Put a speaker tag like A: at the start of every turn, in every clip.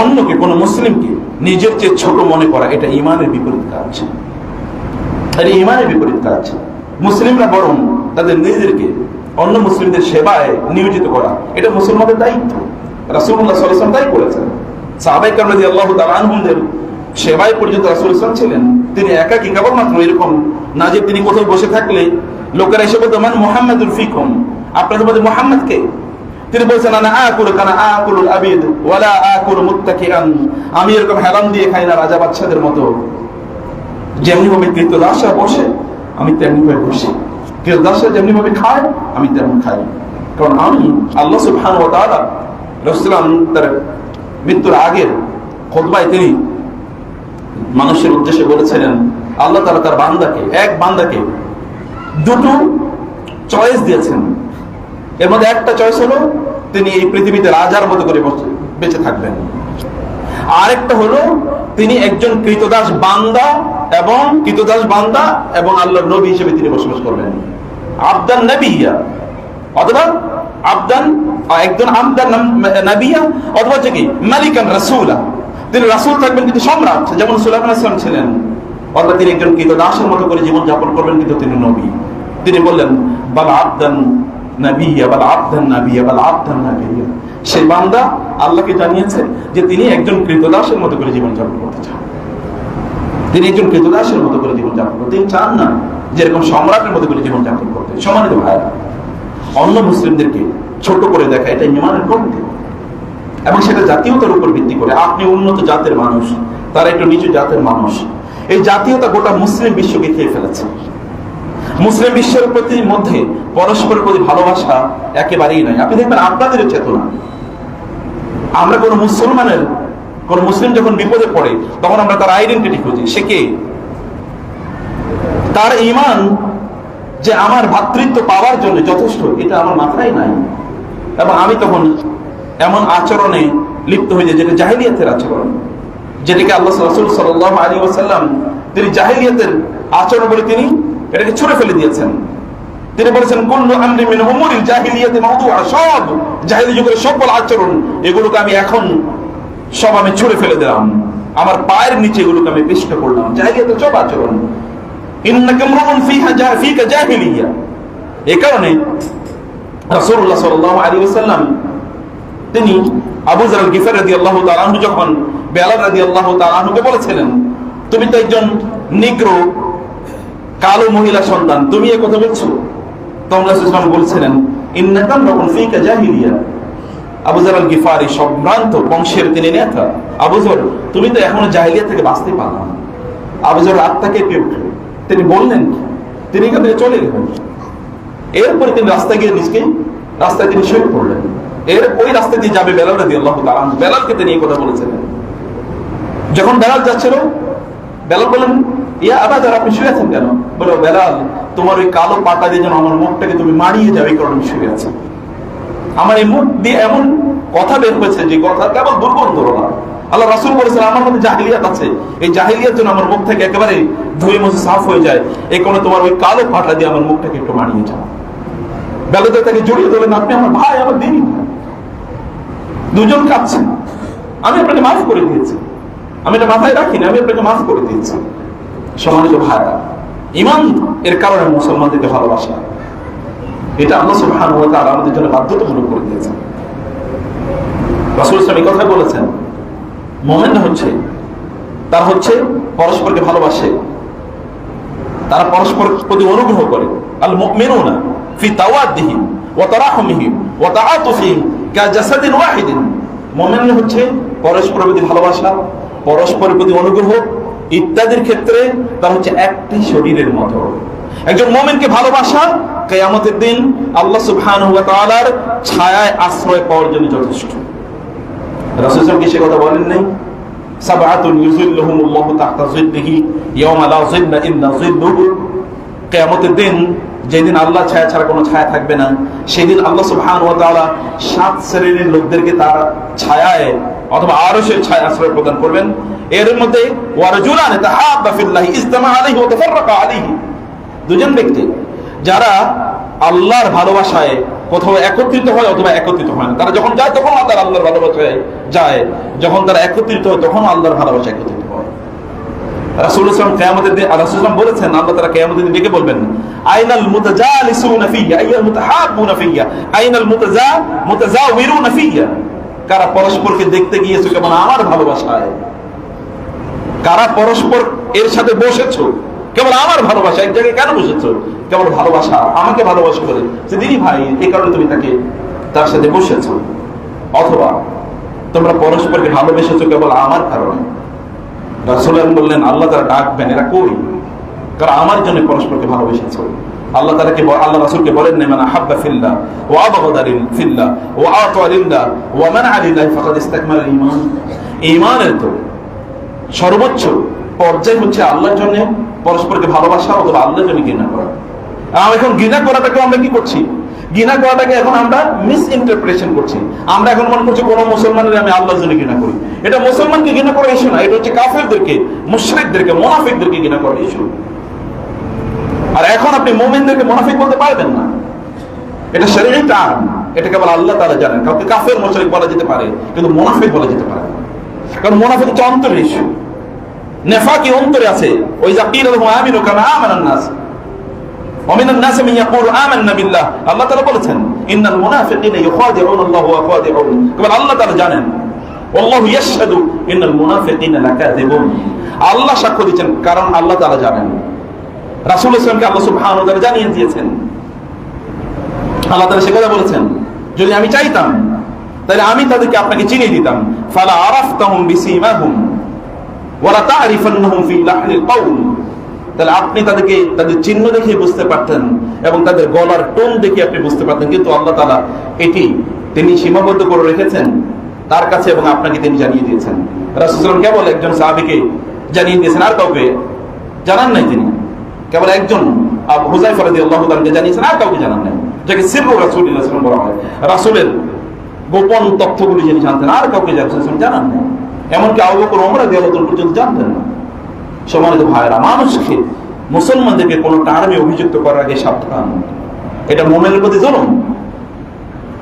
A: অন্যকে, কোনো মুসলিমকে নিজের চেয়ে ছোট মনে করা, এটা ইমানের বিপরীত কাজ। এটা ইমানের বিপরীত কাজ। মুসলিমরা বরং তাদের নিজেদেরকে অন্য মুসলিমদের সেবায় নিয়োজিত করা, এটা মুসলমানদের দায়িত্ব। রাসুল্লাহ সাল্লাম তাই করেছেন। সাহাবাই কামরাজি আল্লাহ তালানহুমদের সেবায় পর্যন্ত রাসুল ইসলাম ছিলেন। তিনি একাকি কেবলমাত্র এরকম না যে তিনি কোথাও বসে থাকলে, লোকেরা এসে বলতো, মান মোহাম্মদুল ফিকুম আপনাদের মধ্যে মোহাম্মদকে তিনি বলছেন, আনা আকুল কানা আকুল আবিদ, ওয়ালা আকুল মুত্তাকিআন। আমি এরকম হেলান দিয়ে খাই না রাজা বাচ্চাদের মতো। যেমনি ভাবে কৃতদাসরা বসে, আমি তেমনি ভাবে বসি। কৃতদাসরা যেমনি ভাবে খায়, আমি তেমন খাই। কারণ আমি আল্লাহ সুবহানাহু ওয়া তাআলা রাসূলুল্লাহ তার মৃত্যুর আগের খুতবায় তিনি মানুষের উদ্দেশ্যে বলেছিলেন, আল্লাহ তাআলা তার বান্দাকে, এক বান্দাকে দুটো চয়েস দিয়েছেন। এর মধ্যে একটা চয়েস হলো, তিনি এই পৃথিবীতে রাজার মতো করে বেঁচে থাকবেন। আরেকটা হলো, তিনি একজন কৃতদাস বান্দা এবং কৃতদাস বান্দা এবং আল্লাহর নবী হিসেবে তিনি বসবাস করবেন। আবদান নবিয়া, অথবা আবদান একজন আবদান নাম- নবিয়া, অথবা হচ্ছে কি, মালিকান রাসূলা। তিনি রাসূল থাকবেন কিন্তু সম্রাট, যেমন সুলাইমান আসলাম ছিলেন। অথবা তিনি একজন কৃতদাসের মতো করে জীবন যাপন করবেন কিন্তু তিনি নবী। তিনি বললেন বাবা আবদান বান্দা আল্লাহকে জানিয়েছে যে তিনি একজন কৃতদাসের মতো করে জীবন যাপন করতে চান। তিনি একজন কৃতদাসের মতো করে জীবন যাপন করতে তিনি চান না যেরকম সম্রাটের মতো করে জীবন যাপন করতে ভাইরা অন্য মুসলিমদেরকে ছোট করে দেখা, এটা ইমানের কমতি এবং সেটা জাতীয়তার উপর ভিত্তি করে। আপনি উন্নত জাতের মানুষ, তারা একটু নিচু জাতের মানুষ। এই জাতীয়তা গোটা মুসলিম বিশ্বকে খেয়ে ফেলেছে। মুসলিম বিশ্বের প্রতি মধ্যে পরস্পরের প্রতি ভালোবাসা একেবারেই নাই। আপনি দেখবেন আপনাদের চেতনা। আমরা কোন মুসলমানের, কোন মুসলিম যখন বিপদে পড়ে, তখন আমরা তার আইডেন্টিটি খুঁজি। সে কে? তার ইমান যে আমার ভাতৃত্ব পাওয়ার জন্য যথেষ্ট, এটা আমার মাথায় নাই। এবং আমি তখন এমন আচরণে লিপ্ত হয়ে যাই যেটা জাহিলিয়াতের আচরণ। যেটাকে আল্লাহ রসুল সাল্লাল্লাহু আলী ওসাল্লাম তিনি জাহিলিয়াতের আচরণ বলে তিনি এটাকে ছুঁড়ে ফেলে দিয়েছেন। তিনি বলেছেন, কুল্লু আমরি মিন উমুরিল জাহিলিয়াতি মাওদুআ সব জাহিলি যুগের সকল আচরণ, এগুলোকে আমি এখন সব আমি ছুঁড়ে ফেলে দিলাম। আমার পায়ের নিচে এগুলোকে আমি পিষ্ট করলাম। জাহিলিয়াতের সব আচরণ। ইন্নাকা ইমরুন ফিহা জা, ফিকা জাহিলিয়া। এই কারণে রাসূলুল্লাহ সাল্লাল্লাহু আলাইহি ওয়াসাল্লাম, তিনি আবু জার গিফার রাদিয়াল্লাহু তাআলা যখন বেলাল রাদিয়াল্লাহু তাআলা বলেছিলেন, তুমি তো একজন নিগ্রো কালো মহিলা সন্তান, তুমি এ কথা বলছো? তখন রাসূলুল্লাহ বলছিলেন ইন্নাকাম রাকুন ফিকা জাহিলিয়া। আবু জার গিফারি সম্ভ্রান্ত, বংশের তিনি নেতা। আবু জর তুমি তো এখনও জাহিলিয়া থেকে বাঁচতে পারো না। আবু জর আত্মাকে পেয়ে উঠল তিনি বললেন, তিনি এখান থেকে চলে গেলেন। এরপরে তিনি রাস্তায় গিয়ে নিজকে, রাস্তায় তিনি শুয়ে পড়লেন এর ওই রাস্তা দিয়ে যাবে বেলাল রাদি আল্লাহ বেলালকে তিনি এই কথা বলেছিলেন। যখন বেলাল যাচ্ছিল, বেলাল বলেন ইয়া আবার আপনি শুয়ে আছেন কেন? বলো, বেলাল, তোমার ওই কালো পাতা দিয়ে যেন আমার মুখটাকে তুমি মারিয়ে যাবে কারণে আমি শুয়ে আছি। আমার এই মুখ দিয়ে এমন কথা বের হয়েছে যে কথা কেবল দুর্গন্ধ না। আল্লাহ রাসুল বলেছেন, আমার মধ্যে জাহিলিয়াত আছে। এই জাহিলিয়ার জন্য আমার মুখ থেকে একেবারে ধুয়ে মুছে সাফ হয়ে যায়, এই কারণে তোমার ওই কালো পাটা দিয়ে আমার মুখটাকে একটু মারিয়ে যাও। বেলাতে তাকে জড়িয়ে ধরলেন, আপনি আমার ভাই আমার ভাই দুজন কাঁদছেন। আমি আপনাকে মাফ করে দিয়েছি। আমি এটা মাথায় রাখিনি, আমি আপনাকে মাফ করে দিয়েছি। সম্মানিত ভাইরা ইমান এর কারণে মুসলমানদেরকে ভালোবাসা। এটা আল্লাহ তাআলা আমাদের জন্য বাধ্যতামূলক করে দিয়েছেন। রাসূল আলাইহি কথা বলেছেন, মুমিন হচ্ছে, তার হচ্ছে পরস্পরকে ভালোবাসে, তারা পরস্পর প্রতি অনুগ্রহ করে। আল মুমিনুনা ফি তাওয়াদ্দিহিম ওয়া তারাহুমিহিম ওয়া তাআতুফিহিম কাজাসাদিন ওয়াহিদিন। মুমিন হচ্ছে পরস্পরের প্রতি ভালোবাসা, পরস্পরের প্রতি অনুগ্রহ ইত্যাদির ক্ষেত্রে তা হচ্ছে একটি শরীরের মতো। একজন মুমিনকে ভালোবাসা, কিয়ামতের দিন আল্লাহ সুবহানাহু ওয়া তাআলার ছায়ায় আশ্রয় পাওয়ার জন্য যথেষ্ট। রাসূল সাল্লাল্লাহু আলাইহি কথা বলেন নাই? দিন যেদিন ছায়া ছাড়া কোনো ছায়া থাকবে না, সেদিন আল্লাহ তাআলা সাত লোকদেরকে তার ছায়ায় অথবা আরশের ছায়া আশ্রয় প্রদান করবেন। এর মধ্যে দুজন ব্যক্তি যারা আল্লাহর ভালোবাসায় কোথাও একত্রিত হয় অথবা একত্রিত হয় না। তারা যখন যায় তখন তারা আল্লাহর ভালোবাসায় যায়। যখন তারা একত্রিত হয় তখন আল্লাহর ভালোবাসা একত্রিত হয়। রাসূল ইসলাম কিয়ামতের দিন বলেছেন, আল্লাহ তাআলা কিয়ামতের দিন ডেকে বলবেন, আইনাল মুতাজালিসুনা ফিয়া আইয়াল মুতাহাব্বুনা ফিয়া আইনাল মুতাজা মুতাজাওয়িরুনা ফিয়া কারা পরস্পরকে দেখতে গিয়েছো কেমন আমার ভালোবাসায়? কারা পরস্পর এর সাথে বসেছো? কেবল আমার ভালোবাসা, এক জায়গায় কেন বসেছো? কেবল ভালোবাসা, আমাকে ভালোবাসা করে। যে দিদি ভাই এই কারণে তুমি তাকে তার সাথে বসেছ। অথবা তোমরা পরস্পরকে ভালোবেসেছো কেবল আমার কারণে। রাসূল বললেন, আল্লাহ তারা ডাকবেন, এরা কই? কারণ আমার জন্য পরস্পরকে ভালোবেসেছো? আল্লাহ ব- আল্লাহ রাসূলকে বলেন না মানে হাব্বা ফিল্লাহ ওয়া আবগাদা লিল- ফিল্লাহ ওয়া আতা লিল্লাহ ওয়া মানআ লিল্লাহ ফাকাদ ইসতাকমাল ঈমান। ঈমানের তো সর্বোচ্চ পর্যায় হচ্ছে আল্লাহর জন্য পরস্পরকে ভালোবাসা অথবা আল্লাহর জন্য ঘৃণা করা। আর এখন ঘৃণা করাটাকে আমরা কি করছি? ঘৃণা করাটাকে এখন আমরা মিস ইন্টারপ্রিটেশন করছি। আমরা এখন মনে করছি কোন মুসলমানের আমি আল্লাহর জন্য ঘৃণা করি। এটা মুসলমানকে ঘৃণা করা ইস্যু না, এটা হচ্ছে কাফেরদেরকে, মুশরিকদেরকে, মোনাফিকদেরকে ঘৃণা করা ইস্যু আর এখন আপনি মোমেনদেরকে মোনাফিক বলতে পারবেন না এটা শরীরে টান এটা কেবল আল্লাহ তারা জানেন কাউকে কাফের মুশরিক বলা যেতে পারে কিন্তু মোনাফিক বলা যেতে পারে না। কারণ মোনাফিক হচ্ছে অন্তরের ইস্যু নেফাকি অন্তরে আছে ওই যা কিল আলহু আমিনু কামা আমানান নাস ومن الناس من يقول آمنا بالله আল্লাহ তাআলা বলেছেন ইন্নাল মুনাফিকিনা ইউখাদিউন আল্লাহ ওয়া খাদিউন কেবল আল্লাহ তাআলা জানেন আল্লাহু ইয়াশহাদু ইন্নাল মুনাফিকিনা লাকাযিবুন আল্লাহ সাক্ষ্য দিচ্ছেন কারণ আল্লাহ তাআলা জানেন রাসূল ইসলামকে আল্লাহ তাআলা জানিয়ে দিয়েছেন। আল্লাহ সে কথা বলেছেন, যদি আমি চাইতাম, তাহলে আমি তাদেরকে আপনাকে চিনিয়ে দিতাম। ফালা তাহলে আপনি তাদেরকে, তাদের চিহ্ন দেখে বুঝতে পারতেন এবং তাদের গলার টোন দেখে আপনি বুঝতে পারতেন। কিন্তু আল্লাহ তালা এটি তিনি সীমাবদ্ধ করে রেখেছেন তার কাছে এবং আপনাকে তিনি জানিয়ে দিয়েছেন। রাসূলুল্লাহ কেবল একজন সাহাবীকে জানিয়ে দিয়েছেন, আর কাউকে জানান নাই তিনি। কেবল একজন আবু হুযায়ফা রাদিয়াল্লাহু তাআলাকে জানিয়েছেন, আর কাউকে জানান নাই। যাকে সিররু রাসূলুল্লাহ সাল্লাল্লাহু বলা হয়। রাসূলের গোপন তথ্যগুলি যিনি জানতেন, আর কাউকে জানতেন জানান নাই। এমনকি আবু বকর, ওমর রাদিয়াল্লাহু তাআলা পর্যন্ত জানতেন না। সম্মানিত ভাইরা মানুষকে, মুসলমানদেরকে কোনো টার্মে অভিযুক্ত করার আগে সাবধান। এটা মোমেনের প্রতি জুলুম।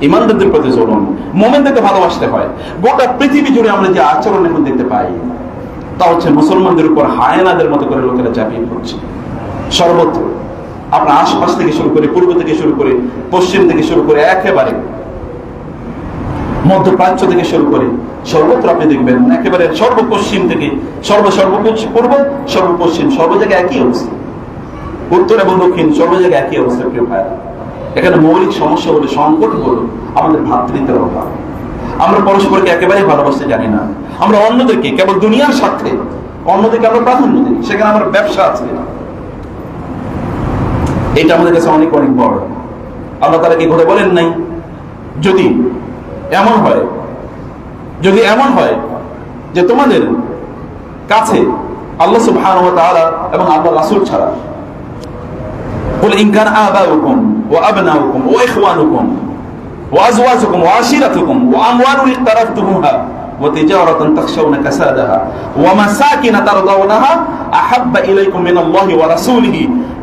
A: ইমানদারদের প্রতি জুলুম। মোমেনদেরকে ভালোবাসতে হয়। গোটা পৃথিবী জুড়ে আমরা যে আচরণ এখন দেখতে পাই, তা হচ্ছে মুসলমানদের উপর হায়নাদের মতো করে লোকেরা চাপিয়ে পড়ছে। সর্বত্র। আপনার আশপাশ থেকে শুরু করে পূর্ব থেকে শুরু করে পশ্চিম থেকে শুরু করে একেবারে মধ্যপ্রাচ্য থেকে শুরু করে সর্বত্র আপনি দেখবেন, একেবারে সর্বপশ্চিম থেকে সর্ব সর্বপশ্চিম পূর্ব, সর্বপশ্চিম সর্ব জায়গায় একই অবস্থা। উত্তর এবং দক্ষিণ সর্ব জায়গায় একই অবস্থা, প্রিয় ভাইরা এখানে মৌলিক সমস্যা হলো সংকট হলো, আমাদের ভাতৃত্বের অভাব। আমরা পরস্পরকে একেবারেই ভালোবাসতে জানি না। আমরা অন্যদেরকে, কেবল দুনিয়ার স্বার্থে, অন্যদেরকে আমরা প্রাধান্য দিই। সেখানে আমার ব্যবসা আছে। এটা আমাদের কাছে অনেক অনেক বড় আল্লাহ তারা কি কথা বলেন নাই যদি এমন হয় যদি এমন হয় যে তোমাদের কাছে আল্লাহ সুবহানাহু ওয়া তাআলা এবং আল্লাহ রাসূল ছাড়া قل إن كان آباؤكم وأبناؤكم وإخوانكم وأزواجكم وعشيرتكم وأموال اقترفتموها وتجارة تخشون كسادها ومساكن ترضونها أحب إليكم من الله ورسوله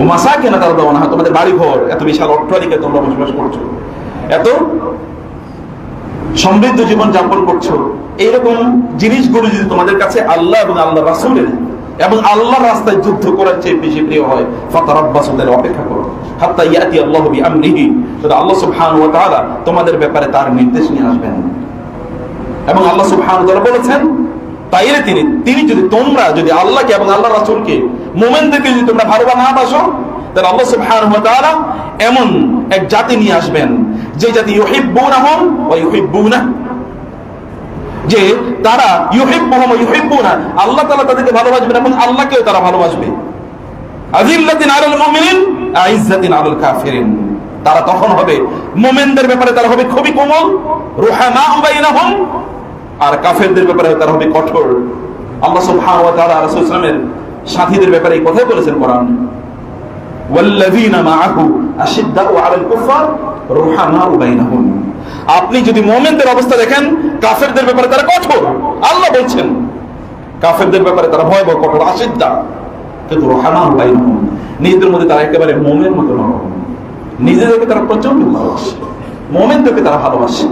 A: ও মাসাকিনা তারদাউনা তোমাদের বাড়ি ঘর এত বিশাল তোমরা বসবাস করছ। এত সমৃদ্ধ জীবন যাপন করছ। এইরকম জিনিসগুলো যদি তোমাদের কাছে আল্লাহ এবং আল্লাহ রাসূলের, এবং রাস্তায় যুদ্ধ করার চেয়ে বেশি প্রিয় হয়, ফাতারাব্বাসু, তাহলে অপেক্ষা করো। হাত্তা ইয়াতি আল্লাহু বিআমরিহি, তাহলে আল্লাহ সুবহানাহু ওয়া তাআলা তোমাদের ব্যাপারে তার নির্দেশ নিয়ে আসবেন। এবং আল্লাহ সুবহানাহু ওয়া তাআলা বলেছেন, তাইলে তিনি তিনি যদি তোমরা যদি আল্লাহকে এবং আল্লাহ রাসূলকে মুমিনদেরকে যদি তোমরা ভালোবাসা না বাসো, তাহলে আল্লাহ সুবহানাহু ওয়া তাআলা এমন এক জাতি নিয়ে আসবেন, যে জাতি ইউহিব্বুনাহুম ওয়া ইউহিব্বুনা। যে তারা ইউহিব্বুহুম ওয়া ইউহিব্বুনা, আল্লাহ তাআলা তাদেরকে ভালোবাসবেন এবং আল্লাহকেও তারা ভালোবাসবে। আযিল্লাতিন আলাল মুমিনিন, আইজ্জাতিন আলাল কাফিরিন। তারা তখন হবে, মোমেনদের ব্যাপারে তারা হবে খুবই কোমল রুহামা উবাইনাহুম আর কাফেরদের ব্যাপারে তারা হবে কঠোর। আল্লাহ সুবহানাহু ওয়া তাআলা রাসূল সাল্লামের সাথীদের ব্যাপারে এই কথাই বলেছেন কোরআন। আপনি যদি মুমিনদের অবস্থা দেখেন, কাফেরদের ব্যাপারে তারা কঠোর। আল্লাহ বলছেন, কাফেরদের ব্যাপারে তারা ভয়াবহ কঠোর, আশিদ্দা। কিন্তু রুহামাউ বাইনাহুম, নিজেদের মধ্যে তারা একেবারে মোমের মতো নরম। নিজেদেরকে তারা প্রচণ্ড ভালোবাসে। মোমেনদেরকে তারা ভালোবাসে।